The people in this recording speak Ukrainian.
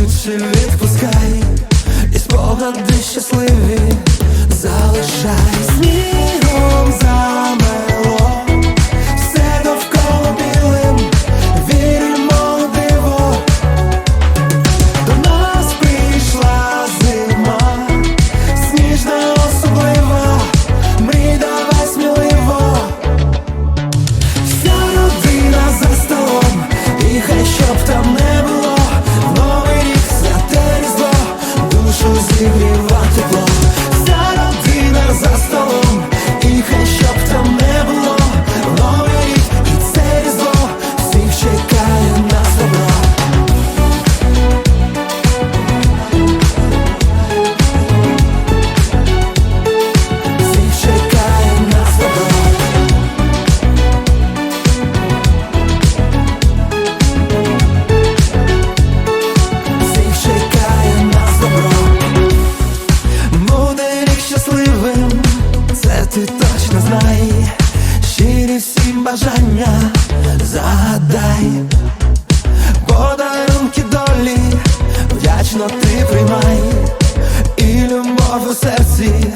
рішуче відпускай, і спогади щасливі залишай. Снігом замело, загадай, подарунки долі, вдячно ти приймай. І любов у серці.